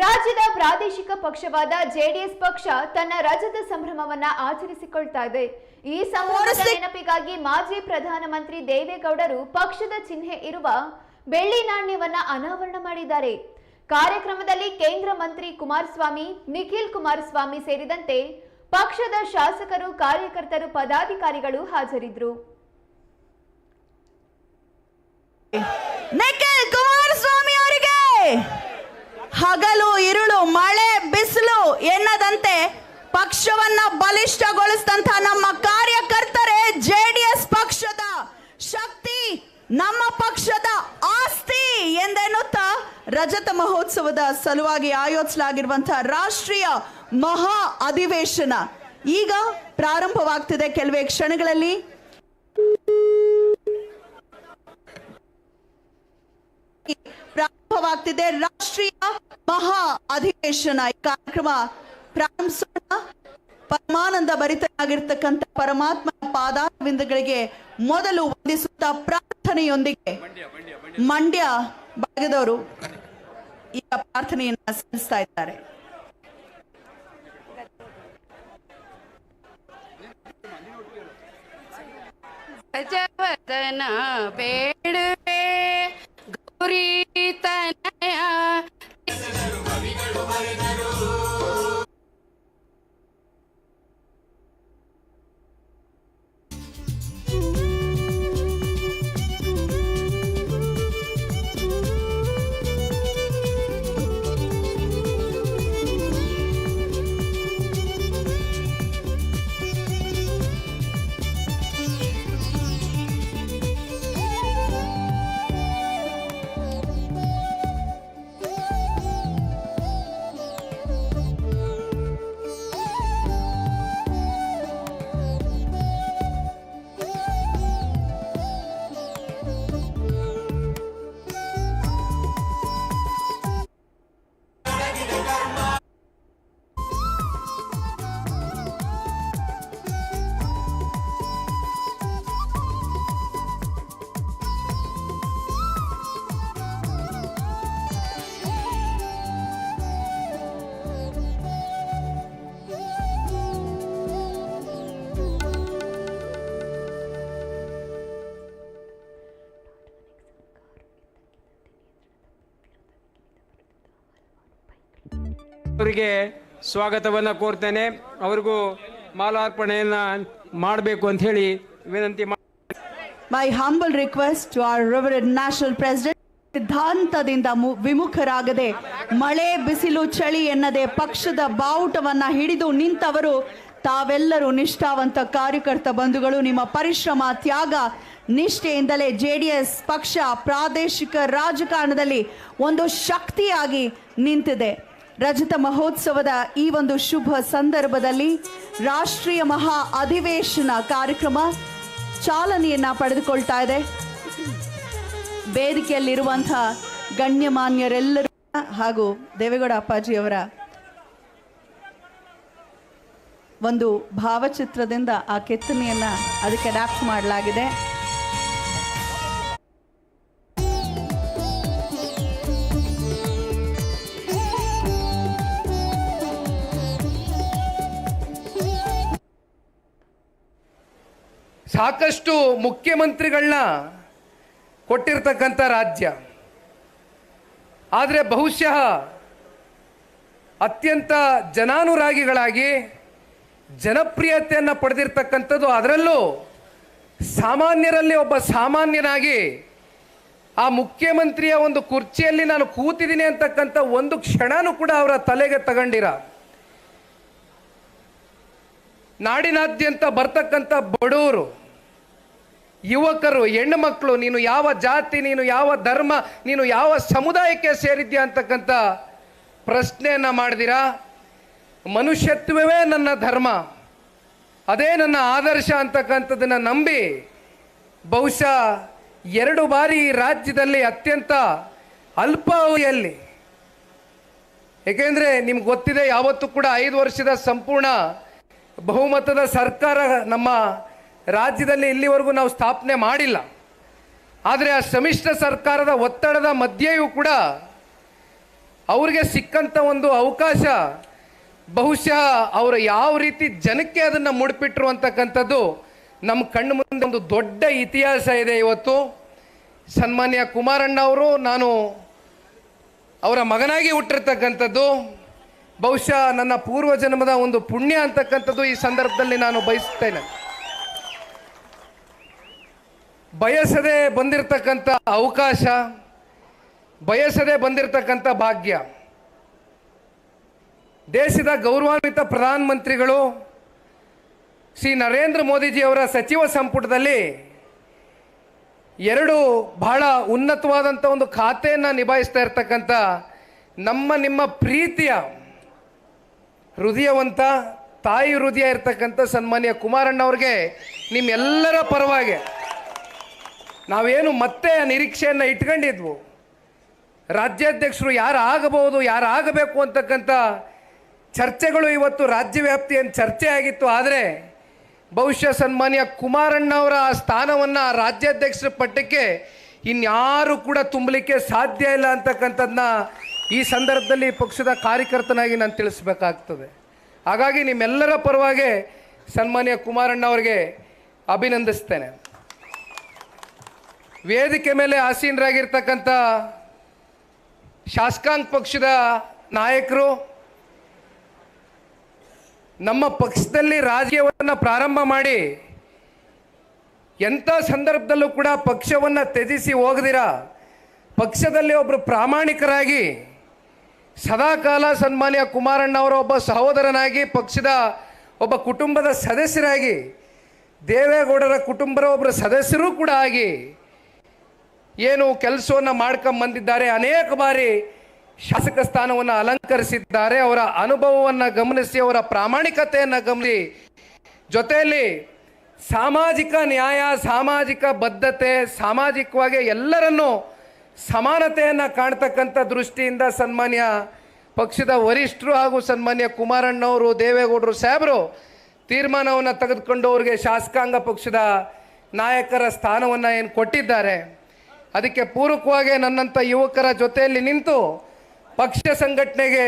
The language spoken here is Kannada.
ರಾಜ್ಯದ ಪ್ರಾದೇಶಿಕ ಪಕ್ಷವಾದ ಜೆಡಿಎಸ್ ಪಕ್ಷ ತನ್ನ ರಜತ ಸಂಭ್ರಮವನ್ನ ಆಚರಿಸಿಕೊಳ್ತಾ ಇದೆ. ಈ ಸಂಭ್ರಮದ ನೆನಪಿಗಾಗಿ ಮಾಜಿ ಪ್ರಧಾನಮಂತ್ರಿ ದೇವೇಗೌಡರು ಪಕ್ಷದ ಚಿಹ್ನೆ ಇರುವ ಬೆಳ್ಳಿ ನಾಣ್ಯವನ್ನ ಅನಾವರಣ ಮಾಡಿದ್ದಾರೆ. ಕಾರ್ಯಕ್ರಮದಲ್ಲಿ ಕೇಂದ್ರ ಮಂತ್ರಿ ಕುಮಾರಸ್ವಾಮಿ ನಿಖಿಲ್ ಕುಮಾರಸ್ವಾಮಿ ಸೇರಿದಂತೆ ಪಕ್ಷದ ಶಾಸಕರು ಕಾರ್ಯಕರ್ತರು ಪದಾಧಿಕಾರಿಗಳು ಹಾಜರಿದ್ದರು. ಹಗಲು, ಇರುಳು, ಮಳೆ, ಬಿಸಿಲು ಎನ್ನದಂತೆ ಪಕ್ಷವನ್ನ ಬಲಿಷ್ಠಗೊಳಿಸಿದಂತ ನಮ್ಮ ಕಾರ್ಯಕರ್ತರೇ ಜೆಡಿಎಸ್ ಪಕ್ಷದ ಶಕ್ತಿ, ನಮ್ಮ ಪಕ್ಷದ ಆಸ್ತಿ ಎಂದೆನ್ನುತ್ತಾ ರಜತ ಮಹೋತ್ಸವದ ಸಲುವಾಗಿ ಆಯೋಜಿಸಲಾಗಿರುವಂತಹ ರಾಷ್ಟ್ರೀಯ ಮಹಾ ಅಧಿವೇಶನ ಈಗ ಪ್ರಾರಂಭವಾಗ್ತಿದೆ ಕೆಲವೇ ಕ್ಷಣಗಳಲ್ಲಿ. ಪ್ರಾರಂಭವಾಗ್ತಿದೆ. ಮಹಾ ಅಧಿವೇಶನ ಈ ಕಾರ್ಯಕ್ರಮ ಪ್ರಾರಂಭಿಸೋಣ. ಪರಮಾನಂದ ಭರಿತನಾಗಿರ್ತಕ್ಕಂಥ ಪರಮಾತ್ಮನ ಪಾದಾರವಿಂದಗಳಿಗೆ ಮೊದಲು ವಂದಿಸುತ್ತ ಪ್ರಾರ್ಥನೆಯೊಂದಿಗೆ ಮಂಡ್ಯ ಭಾಗದವರು ಈಗ ಪ್ರಾರ್ಥನೆಯನ್ನ ಸಲ್ಲಿಸ್ತಾ ಇದ್ದಾರೆ. ಗಜವದನ ಬೇಡುವೆ ಗೌರಿ ಅವರಿಗೆ ಸ್ವಾಗತವನ್ನು ಕೋರ್ತೇನೆ. ಅವ್ರಿಗೂ ಮಾಲಾರ್ಪಣೆಯನ್ನ ಮಾಡಬೇಕು ಅಂತ ಹೇಳಿ ವಿನಂತಿ ಮಾ humble request to our river national president ಸಿದ್ಧಾಂತದಿಂದ ವಿಮುಖರಾಗದೆ ಮಳೆ ಬಿಸಿಲು ಚಳಿ ಎನ್ನದೆ ಪಕ್ಷದ ಬಾವುಟವನ್ನ ಹಿಡಿದು ನಿಂತವರು ತಾವೆಲ್ಲರೂ ನಿಷ್ಠಾವಂತ ಕಾರ್ಯಕರ್ತ ಬಂಧುಗಳು. ನಿಮ್ಮ ಪರಿಶ್ರಮ, ತ್ಯಾಗ, ನಿಷ್ಠೆಯಿಂದಲೇ ಜೆ ಡಿ ಎಸ್ ಪಕ್ಷ ಪ್ರಾದೇಶಿಕ ರಾಜಕಾರಣದಲ್ಲಿ ಒಂದು ಶಕ್ತಿಯಾಗಿ ನಿಂತಿದೆ. ರಜತ ಮಹೋತ್ಸವದ ಈ ಒಂದು ಶುಭ ಸಂದರ್ಭದಲ್ಲಿ ರಾಷ್ಟ್ರೀಯ ಮಹಾ ಅಧಿವೇಶನ ಕಾರ್ಯಕ್ರಮ ಚಾಲನೆಯನ್ನ ಪಡೆದುಕೊಳ್ತಾ ಇದೆ. ವೇದಿಕೆಯಲ್ಲಿರುವಂತಹ ಗಣ್ಯಮಾನ್ಯರೆಲ್ಲರೂ ಹಾಗೂ ದೇವೇಗೌಡ ಅಪ್ಪಾಜಿಯವರ ಒಂದು ಭಾವಚಿತ್ರದಿಂದ ಆ ಕೆತ್ತನೆಯನ್ನ ಅದಕ್ಕೆ ಅಡಾಪ್ಟ್ ಮಾಡಲಾಗಿದೆ. ಸಾಕಷ್ಟು ಮುಖ್ಯಮಂತ್ರಿಗಳನ್ನ ಕೊಟ್ಟಿರ್ತಕ್ಕಂಥ ರಾಜ್ಯ. ಆದರೆ ಬಹುಶಃ ಅತ್ಯಂತ ಜನಾನುರಾಗಿಗಳಾಗಿ ಜನಪ್ರಿಯತೆಯನ್ನು ಪಡೆದಿರ್ತಕ್ಕಂಥದ್ದು ಅದರಲ್ಲೂ ಸಾಮಾನ್ಯರಲ್ಲಿ ಒಬ್ಬ ಸಾಮಾನ್ಯನಾಗಿ ಆ ಮುಖ್ಯಮಂತ್ರಿಯ ಒಂದು ಕುರ್ಚಿಯಲ್ಲಿ ನಾನು ಕೂತಿದ್ದೀನಿ ಅಂತಕ್ಕಂಥ ಒಂದು ಕ್ಷಣನೂ ಕೂಡ ಅವರ ತಲೆಗೆ ತಗೊಂಡಿರ. ನಾಡಿನಾದ್ಯಂತ ಬರ್ತಕ್ಕಂಥ ಬಡವರು ಯುವಕರು ಹೆಣ್ಣು ಮಕ್ಕಳು ನೀನು ಯಾವ ಜಾತಿ, ನೀನು ಯಾವ ಧರ್ಮ, ನೀನು ಯಾವ ಸಮುದಾಯಕ್ಕೆ ಸೇರಿದ್ಯಾ ಅಂತಕ್ಕಂಥ ಪ್ರಶ್ನೆಯನ್ನು ಮಾಡಿದಿರಾ? ಮನುಷ್ಯತ್ವವೇ ನನ್ನ ಧರ್ಮ. ಅದೇ ನನ್ನ ಆದರ್ಶ ಅಂತಕ್ಕಂಥದ್ದನ್ನು ನಂಬಿ ಬಹುಶಃ ಎರಡು ಬಾರಿ ರಾಜ್ಯದಲ್ಲಿ ಅತ್ಯಂತ ಅಲ್ಪಾವಧಿಯಲ್ಲಿ. ಏಕೆಂದರೆ ನಿಮ್ಗೆ ಗೊತ್ತಿದೆ, ಯಾವತ್ತೂ ಕೂಡ ಐದು ವರ್ಷದ ಸಂಪೂರ್ಣ ಬಹುಮತದ ಸರ್ಕಾರ ನಮ್ಮ ರಾಜ್ಯದಲ್ಲಿ ಇಲ್ಲಿವರೆಗೂ ನಾವು ಸ್ಥಾಪನೆ ಮಾಡಿಲ್ಲ. ಆದರೆ ಆ ಸಮ್ಮಿಶ್ರ ಸರ್ಕಾರದ ಒತ್ತಡದ ಮಧ್ಯೆಯೂ ಕೂಡ ಅವ್ರಿಗೆ ಸಿಕ್ಕಂಥ ಒಂದು ಅವಕಾಶ, ಬಹುಶಃ ಅವರು ಯಾವ ರೀತಿ ಜನಕ್ಕೆ ಅದನ್ನು ಮುಡಿಪಿಟ್ಟರು ಅಂತಕ್ಕಂಥದ್ದು ನಮ್ಮ ಕಣ್ಣು ಮುಂದೆ ಒಂದು ದೊಡ್ಡ ಇತಿಹಾಸ ಇದೆ ಇವತ್ತು. ಸನ್ಮಾನ್ಯ ಕುಮಾರಣ್ಣ ಅವರು ನಾನು ಅವರ ಮಗನಾಗಿ ಹುಟ್ಟಿರ್ತಕ್ಕಂಥದ್ದು. ಬಹುಶಃ ನನ್ನ ಪೂರ್ವ ಜನ್ಮದ ಒಂದು ಪುಣ್ಯ ಅಂತಕ್ಕಂಥದ್ದು ಈ ಸಂದರ್ಭದಲ್ಲಿ ನಾನು ಬಯಸ್ತೇನೆ ಬಯಸದೆ ಬಂದಿರತಕ್ಕಂಥ ಅವಕಾಶ, ಬಯಸದೆ ಬಂದಿರತಕ್ಕಂಥ ಭಾಗ್ಯ. ದೇಶದ ಗೌರವಾನ್ವಿತ ಪ್ರಧಾನಮಂತ್ರಿಗಳು ಶ್ರೀ ನರೇಂದ್ರ ಮೋದಿಜಿಯವರ ಸಚಿವ ಸಂಪುಟದಲ್ಲಿ ಎರಡು ಬಹಳ ಉನ್ನತವಾದಂಥ ಒಂದು ಖಾತೆಯನ್ನು ನಿಭಾಯಿಸ್ತಾ ಇರ್ತಕ್ಕಂಥ ನಮ್ಮ ನಿಮ್ಮ ಪ್ರೀತಿಯ, ಹೃದಯವಂತ, ತಾಯಿ ಹೃದಯ ಇರ್ತಕ್ಕಂಥ ಸನ್ಮಾನ್ಯ ಕುಮಾರಣ್ಣವ್ರಿಗೆ ನಿಮ್ಮೆಲ್ಲರ ಪರವಾಗಿ ನಾವೇನು ಮತ್ತೆ ನಿರೀಕ್ಷೆಯನ್ನು ಇಟ್ಕೊಂಡಿದ್ವು. ರಾಜ್ಯಾಧ್ಯಕ್ಷರು ಯಾರು ಆಗಬಹುದು ಯಾರು ಆಗಬೇಕು ಅಂತಕ್ಕಂಥ ಚರ್ಚೆಗಳು ಇವತ್ತು ರಾಜ್ಯವ್ಯಾಪ್ತಿ ಏನು ಚರ್ಚೆ ಆಗಿತ್ತು. ಆದರೆ ಬಹುಶಃ ಸನ್ಮಾನ್ಯ ಕುಮಾರಣ್ಣ ಅವರ ಆ ಸ್ಥಾನವನ್ನು ರಾಜ್ಯಾಧ್ಯಕ್ಷರ ಪಟ್ಟಕ್ಕೆ ಇನ್ಯಾರು ಕೂಡ ತುಂಬಲಿಕ್ಕೆ ಸಾಧ್ಯ ಇಲ್ಲ ಅಂತಕ್ಕಂಥದ್ದನ್ನ ಈ ಸಂದರ್ಭದಲ್ಲಿ ಪಕ್ಷದ ಕಾರ್ಯಕರ್ತನಾಗಿ ನಾನು ತಿಳಿಸ್ಬೇಕಾಗ್ತದೆ. ಹಾಗಾಗಿ ನಿಮ್ಮೆಲ್ಲರ ಪರವಾಗಿ ಸನ್ಮಾನ್ಯ ಕುಮಾರಣ್ಣ ಅವರಿಗೆ ಅಭಿನಂದಿಸ್ತೇನೆ. ವೇದಿಕೆ ಮೇಲೆ ಆಸೀನರಾಗಿರ್ತಕ್ಕಂಥ ಶಾಸಕಾಂಗ ಪಕ್ಷದ ನಾಯಕರು, ನಮ್ಮ ಪಕ್ಷದಲ್ಲಿ ರಾಜಕೀಯವನ್ನು ಪ್ರಾರಂಭ ಮಾಡಿ ಎಂಥ ಸಂದರ್ಭದಲ್ಲೂ ಕೂಡ ಪಕ್ಷವನ್ನು ತ್ಯಜಿಸಿ ಹೋಗದಿರ? ಪಕ್ಷದಲ್ಲಿ ಒಬ್ಬರು ಪ್ರಾಮಾಣಿಕರಾಗಿ ಸದಾಕಾಲ ಸನ್ಮಾನ್ಯ ಕುಮಾರಣ್ಣ ಅವರ ಒಬ್ಬ ಸಹೋದರನಾಗಿ, ಪಕ್ಷದ ಒಬ್ಬ ಕುಟುಂಬದ ಸದಸ್ಯರಾಗಿ, ದೇವೇಗೌಡರ ಕುಟುಂಬದ ಒಬ್ಬರ ಸದಸ್ಯರೂ ಕೂಡ ಆಗಿ ಏನು ಕೆಲಸವನ್ನು ಮಾಡ್ಕೊಂಬಂದಿದ್ದಾರೆ. ಅನೇಕ ಬಾರಿ ಶಾಸಕ ಸ್ಥಾನವನ್ನು ಅಲಂಕರಿಸಿದ್ದಾರೆ. ಅವರ ಅನುಭವವನ್ನು ಗಮನಿಸಿ, ಅವರ ಪ್ರಾಮಾಣಿಕತೆಯನ್ನು ಗಮನಿಸಿ. ಜೊತೆಯಲ್ಲಿ ಸಾಮಾಜಿಕ ನ್ಯಾಯ, ಸಾಮಾಜಿಕ ಬದ್ಧತೆ, ಸಾಮಾಜಿಕವಾಗಿ ಎಲ್ಲರನ್ನೂ ಸಮಾನತೆಯನ್ನು ಕಾಣ್ತಕ್ಕಂಥ ದೃಷ್ಟಿಯಿಂದ ಸನ್ಮಾನ್ಯ ಪಕ್ಷದ ವರಿಷ್ಠರು ಹಾಗೂ ಸನ್ಮಾನ್ಯ ಕುಮಾರಣ್ಣವರು, ದೇವೇಗೌಡರು ಸಾಹೇಬರು ತೀರ್ಮಾನವನ್ನು ತೆಗೆದುಕೊಂಡು ಅವರಿಗೆ ಶಾಸಕಾಂಗ ಪಕ್ಷದ ನಾಯಕರ ಸ್ಥಾನವನ್ನು ಏನು ಕೊಟ್ಟಿದ್ದಾರೆ. ಅದಕ್ಕೆ ಪೂರಕವಾಗಿ ನನ್ನಂಥ ಯುವಕರ ಜೊತೆಯಲ್ಲಿ ನಿಂತು ಪಕ್ಷ ಸಂಘಟನೆಗೆ